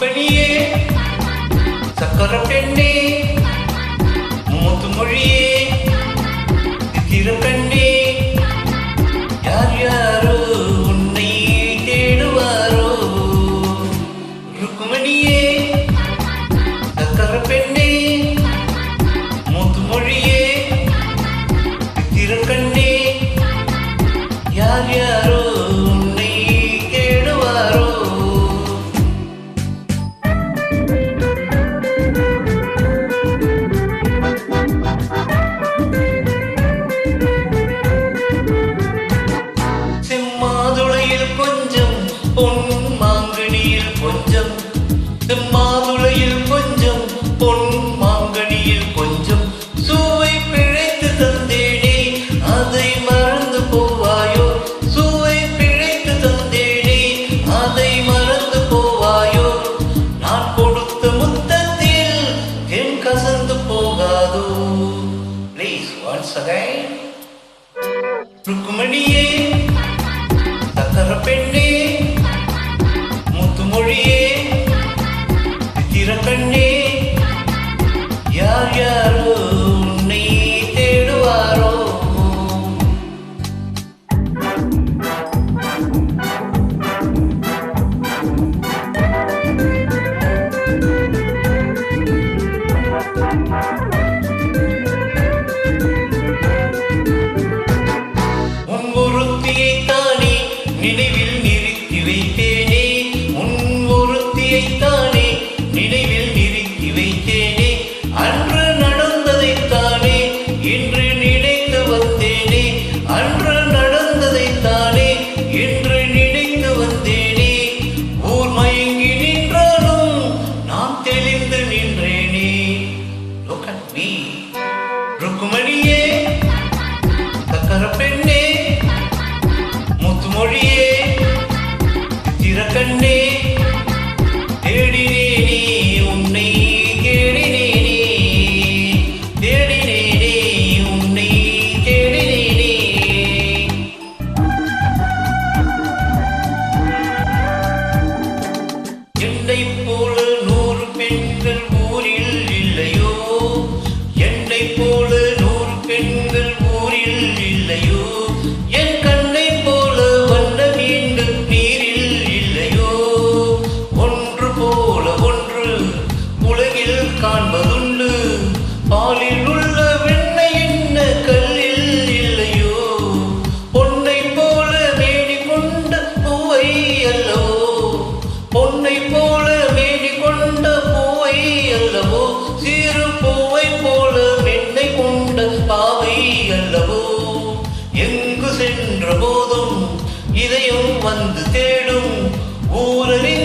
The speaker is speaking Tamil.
பெண்ணியே சக்கர பெண்ணே. ப்ளீஸ் ஒன்ஸ் ருக்குமணியே தத்தர பெண்ணே முத்துமொழியே திறக்கண்ணே யார் யார் நினைவில் நிறுத்தி வைத்தேனே. உன் ஒருத்தியைத்தானே நினைவில் நிறுத்தி வைத்தேனே. அன்று நடந்ததைத்தானே இன்று நினைத்து வந்தேனே. அன்று நடந்ததைத்தானே இன்று நினைத்து வந்தேனே. ஊர் மயங்கி நின்றாலும் நான் தெளிந்து நின்றேனே. Look at me. ருக்குமணியே போல நூறு பெண்கள் ஊரில் இல்லையோ? என்னை போல நூறு பெண்கள் ஊரில் இல்லையோ? என் கண்ணை போல வண்ண மீன்கள் நீரில் இல்லையோ? ஒன்று போல ஒன்று உலகில் காண்பதுண்டு. பாலில் உள்ள வெண்ணை என்ன கல்லில் இல்லையோ? பொன்னை போல மேனி கொண்ட பூவை இதையும் வந்து தேடும் ஊரறி